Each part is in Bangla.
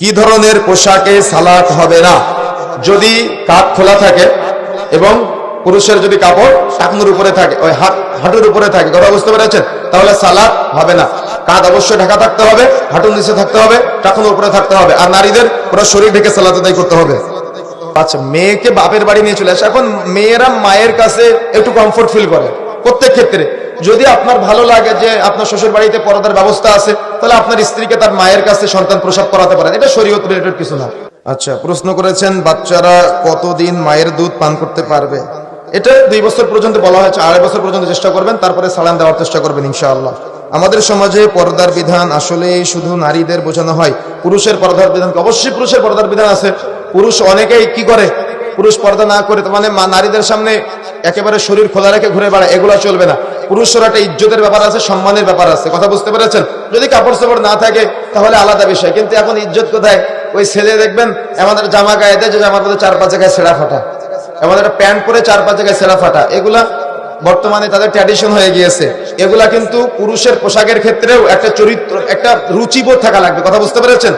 কি ধরনের পোশাকে সালাত হবে না? যদি কাপ খোলা থাকে এবং পুরুষের যদি কাপড় টাকনুর উপরে থাকে, ওই হাত, হাঁটুর উপরে থাকে, কথা বুঝতে পেরেছেন? তাহলে সালাদ হবে না। কাঁধ অবশ্যই ঢাকা থাকতে হবে, হাঁটুর নিচে থাকতে হবে, টাকনুর উপরে থাকতে হবে, আর নারীদের পুরো শরীর ঢেকে সালাত আদায় করতে হবে। আচ্ছা মেয়েকে বাপের বাড়ি নিয়ে চলে আসে। এখন মেয়েরা মায়ের কাছে একটু কমফোর্ট ফিল করে, প্রত্যেক ক্ষেত্রে। যদি আপনার ভালো লাগে যে আপনার শ্বশুর বাড়িতে পর্দার ব্যবস্থা আছে, তাহলে আপনার স্ত্রীকে তার মায়ের কাছে সন্তান প্রসব করাতে পারেন। এটা শরীয়ত রিলেটেড কিছু না। আচ্ছা প্রশ্ন করেছেন, বাচ্চারা কতদিন মায়ের দুধ পান করতে পারবে? এটা দুই বছর পর্যন্ত বলা হয়েছে, আড়াই বছর পর্যন্ত চেষ্টা করবেন, তারপরে সালান দেওয়ার চেষ্টা করবেন, ইনশাআল্লাহ। আমাদের সমাজে পর্দার বিধান আসলে শুধু নারীদের বোঝানো হয়। পুরুষের পর্দার বিধান অবশ্যই পুরুষের পর্দার বিধান আছে। পুরুষ অনেকেই কি করে? পুরুষ পর্দা না করে মানে নারীদের সামনে একেবারে শরীর খোলা রেখে ঘুরে বেড়ায়, এগুলো চলবে না। পুরুষের একটা ইজ্জতের ব্যাপার আছে, সম্মানের ব্যাপার আছে, কথা বুঝতে পেরেছেন? যদি কাপড় চাপড় না থাকে, তাহলে আলাদা বিষয়। কিন্তু এখন ইজ্জত কোথায়? ওই ছেলে দেখবেন, আমাদের জামা গায়ে দেয়, যে জামার মধ্যে চার পাঁচ জায়গায় ছেঁড়া ফাটা। আমাদের একটা প্যান্ট পরে চার পাঁচ জায়গায় ছেঁড়া ফাটা। এগুলা বর্তমানে তাদের ট্র্যাডিশন হয়ে গিয়েছে। এগুলা কিন্তু পুরুষের পোশাকের ক্ষেত্রেও একটা চরিত্র, একটা রুচিবোধ থাকা লাগবে। কথা বুঝতে পেরেছেন?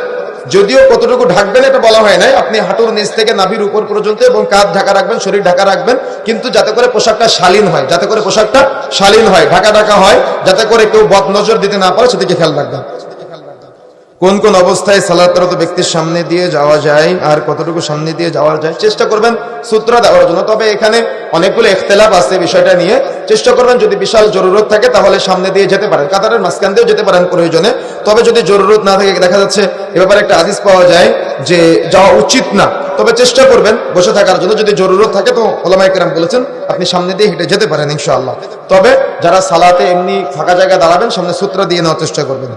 যদিও কতটুকু ঢাকবেন এটা বলা হয় নাই। আপনি হাঁটুর নিচ থেকে নাভির উপর পর্যন্ত এবং কাঁধ ঢাকা রাখবেন, শরীর ঢাকা রাখবেন, কিন্তু যাতে করে পোশাকটা শালীন হয়, যাতে করে পোশাকটা শালীন হয়, ঢাকা ঢাকা হয়, যাতে করে কেউ বদ নজর দিতে না পারে, সেদিকে খেয়াল রাখবেন। কোন কোন অবস্থায় সালাতরত ব্যক্তির সামনে দিয়ে যাওয়া যায় আর কতটুকু সামনে দিয়ে যাওয়া যায় চেষ্টা করবেন সূত্র দেওয়ার জন্য। তবে এখানে অনেকগুলো ইখতলাফ আছে বিষয়টা নিয়ে। চেষ্টা করবেন যদি বিশাল জরুরত থাকে তাহলে সামনে দিয়ে যেতে পারেন। কাতারের মাঝখান দিয়েও যেতে পারেন প্রয়োজনে। তবে যদি জরুরত না থাকে, দেখা যাচ্ছে এ ব্যাপারে একটা আদিস পাওয়া যায় যে যাওয়া উচিত না। তবে চেষ্টা করবেন বসে থাকার জন্য। যদি জরুরত থাকে তো ওলামাই কেরাম বলেছেন, আপনি সামনে দিয়ে হেঁটে যেতে পারেন ইনশাআল্লাহ। তবে যারা সালাতে এমনি ফাঁকা জায়গায় দাঁড়াবেন, সামনে সূত্র দিয়ে নেওয়ার চেষ্টা করবেন।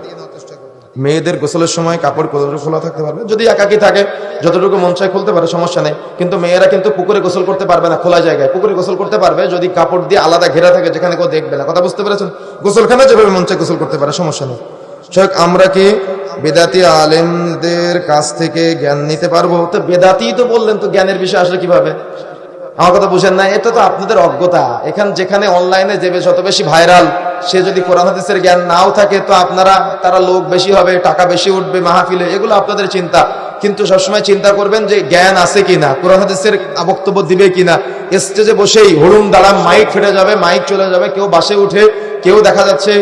মেয়েদের গোসলের সময় কাপড় কতটুকু খোলা থাকতে পারবে। যদি একাকি থাকে, যতটুকু মন চায় খুলতে পারে, সমস্যা নেই। কিন্তু মেয়েরা কিন্তু পুকুরে গোসল করতে পারবে না, খোলা জায়গায়। পুকুরে গোসল করতে পারবে, যদি কাপড় দিয়ে আলাদা ঘেরা থাকে, যেখানে কেউ দেখবে না। কথা বুঝতে পেরেছেন? গোসলখানা যেভাবে মন চায় গোসল করতে পারে, সমস্যা নেই। শেখ আমরা কি বেদাতি আলেমদের কাছ থেকে জ্ঞান নিতে পারব? তো বেদাতি তো বললেন, তো জ্ঞানের বিষয় আসলে কীভাবে? আমার কথা বুঝেন না এটা তো আপনাদের অজ্ঞতা। এখান যেখানে অনলাইনে যে যত বেশি ভাইরাল সে যদি কোরআন হাদিসের জ্ঞান নাও থাকে, তো আপনারা, তারা লোক বেশি হবে, টাকা বেশি উঠবে, মাহফিলে, এগুলো আপনাদের চিন্তা। কিন্তু সবসময় চিন্তা করবেন যে জ্ঞান আছে কিনা, কোরআন হাদিসের বক্তব্য দিবে কিনা। স্টেজে বসেই হুড়ুম দাঁড়াম মাইক ফেটে যাবে মাইক চলে যাবে, কেউ বাসে উঠে, কেউ দেখা যাচ্ছে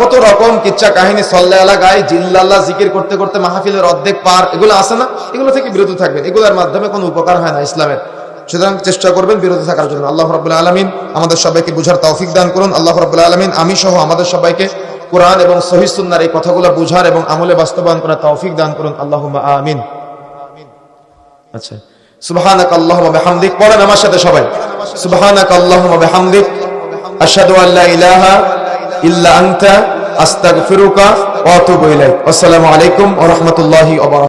কত রকম কিচ্ছা কাহিনী সল্লা গায়ে, জিল্লাল্লাহ জিকির করতে করতে মাহফিলের অর্ধেক পার, এগুলো আছে না? এগুলো থেকে বিরত থাকবেন, এগুলোর মাধ্যমে কোনো উপকার হয় না ইসলামের। সুতরাং চেষ্টা করবেন বিরত থাকার জন্য। আল্লাহ রাবুল্লাহ আলমিন আমাদের সবাইকে বুঝার তৌফিক দান করুন। আল্লাহ রাবুল্লাহ আলমিন আমি সহ আমাদের সবাইকে কোরআন এবং সহি সুন্নার এই কথাগুলো বুঝার এবং আমলে বাস্তবায়ন করার তৌফিক দান করুন। আল্লাহ আমিন। আচ্ছা। সুবহানাক পড়েন আমার সাথে সবাই। ইলাহা ইল্লা আনতা। আস্তাগফিরুকা আসসালামু আলাইকুম ওয়া